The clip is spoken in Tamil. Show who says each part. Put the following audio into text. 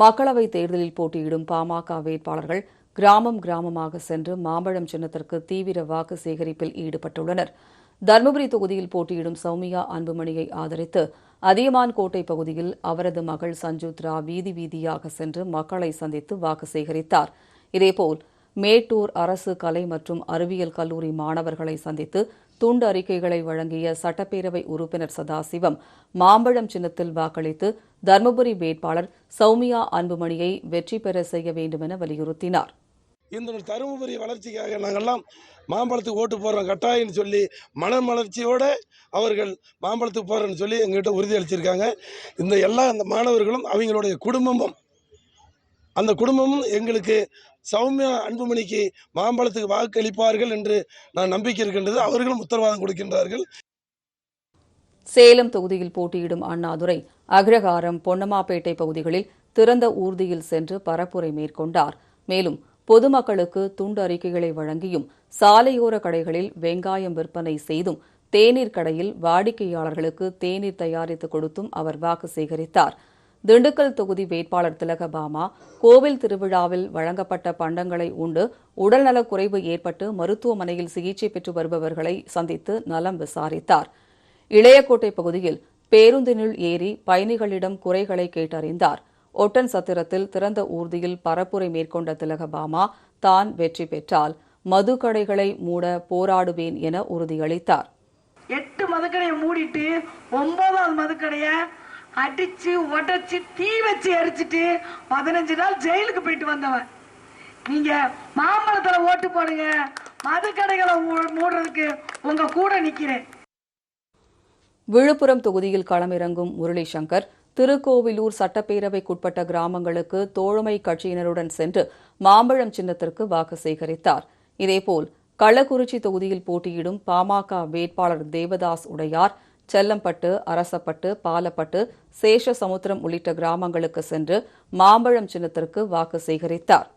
Speaker 1: மக்களவைத் தேர்தலில் போட்டியிடும் பாமக வேட்பாளர்கள் கிராமம் கிராமமாக சென்று மாம்பழம் சின்னத்திற்கு தீவிர வாக்கு சேகரிப்பில் ஈடுபட்டுள்ளனர். தருமபுரி தொகுதியில் போட்டியிடும் சௌமியா அன்புமணியை ஆதரித்து அதியமான் கோட்டை பகுதியில் அவரது மகள் சஞ்சுத்ரா வீதி வீதியாக சென்று மக்களை சந்தித்து வாக்கு சேகரித்தார். இதேபோல் மேட்டூர் அரசு கலை மற்றும் அறிவியல் கல்லூரி மாணவர்களை சந்தித்து துண்டு அறிக்கைகளை வழங்கிய சட்டப்பேரவை உறுப்பினர் சதாசிவம் மாம்பழம் சின்னத்தில் வாக்களித்து தருமபுரி வேட்பாளர் சௌமியா அன்புமணியை வெற்றி பெற செய்ய வேண்டுமென வலியுறுத்தினார்.
Speaker 2: இந்த தருமபுரி வளர்ச்சிக்காக நாங்கள்லாம் மாம்பழத்துக்கு ஓட்டு போடுறோம். கட்டாயம்னு சொல்லி மன மனமலர்ச்சியோட அவர்கள் மாம்பழத்துக்கு போகிறோன்னு சொல்லி எங்ககிட்ட உறுதி அளிச்சிருக்காங்க. இந்த எல்லா அந்த மாணவர்களும் அவங்களுடைய குடும்பமும் அந்த குடும்பமும் எங்களுக்கு சௌமியா அன்புமணிக்கு மாம்பழத்துக்கு வாக்களிப்பார்கள் என்று நான் நம்பிக்கை இருக்கின்றது அவர்களும் உத்தரவாதம் கொடுக்கின்றார்கள்.
Speaker 1: சேலம் தொகுதியில் போட்டியிடும் அண்ணாதுரை அக்ரஹாரம் பொன்னமாப்பேட்டை பகுதிகளில் திறந்த ஊர்தியில் சென்று பரப்புரை மேற்கொண்டார். மேலும் பொதுமக்களுக்கு துண்டு அறிக்கைகளை வழங்கியும் சாலையோர கடைகளில் வெங்காயம் விற்பனை செய்தும் தேநீர் கடையில் வாடிக்கையாளர்களுக்கு தேநீர் தயாரித்து கொடுத்தும் அவர் வாக்கு சேகரித்தார். திண்டுக்கல் தொகுதி வேட்பாளர் திலகபாமா கோவில் திருவிழாவில் வழங்கப்பட்ட பண்டங்களை உண்டு உடல்நலக் குறைவு ஏற்பட்டு மருத்துவமனையில் சிகிச்சை பெற்று வருபவர்களை சந்தித்து நலம் விசாரித்தார். இளையக்கோட்டை பகுதியில் பேருந்தினுள் ஏறி பயணிகளிடம் குறைகளை கேட்டறிந்தார். ஒட்டன் சத்திரத்தில் திறந்த ஊர்தியில் பரப்புரை மேற்கொண்ட திலகபாமா தான் வெற்றி பெற்றால் மது கடைகளை மூட போராடுவேன் என உறுதியளித்தார்.
Speaker 3: எட்டு மதுக்கடையை மூடிட்டு ஒன்பதாவது மதுக்கடையை அடிச்சு உடைச்சு தீ வச்சு எரிச்சிட்டு பதினஞ்சு நாள் ஜெயிலுக்கு போயிட்டு வந்தவன். நீங்க மாம்பழத்துல ஓட்டு போடுங்க மதுக்கடைகளை மூடுறதுக்கு உங்க கூட நிக்கிறேன்.
Speaker 1: விழுப்புரம் தொகுதியில் களமிறங்கும் முரளி சங்கர் திருக்கோவிலூர் சட்டப்பேரவைக்குட்பட்ட கிராமங்களுக்கு தோழமை கட்சியினருடன் சென்று மாம்பழம் சின்னத்திற்கு வாக்கு சேகரித்தார். இதேபோல் கள்ளக்குறிச்சி தொகுதியில் போட்டியிடும் பாமக வேட்பாளர் தேவதாஸ் உடையார் செல்லம்பட்டு அரசப்பட்டு பாலப்பட்டு சேஷ சமுத்திரம் உள்ளிட்ட கிராமங்களுக்கு சென்று மாம்பழம் சின்னத்திற்கு வாக்கு சேகரித்தார்.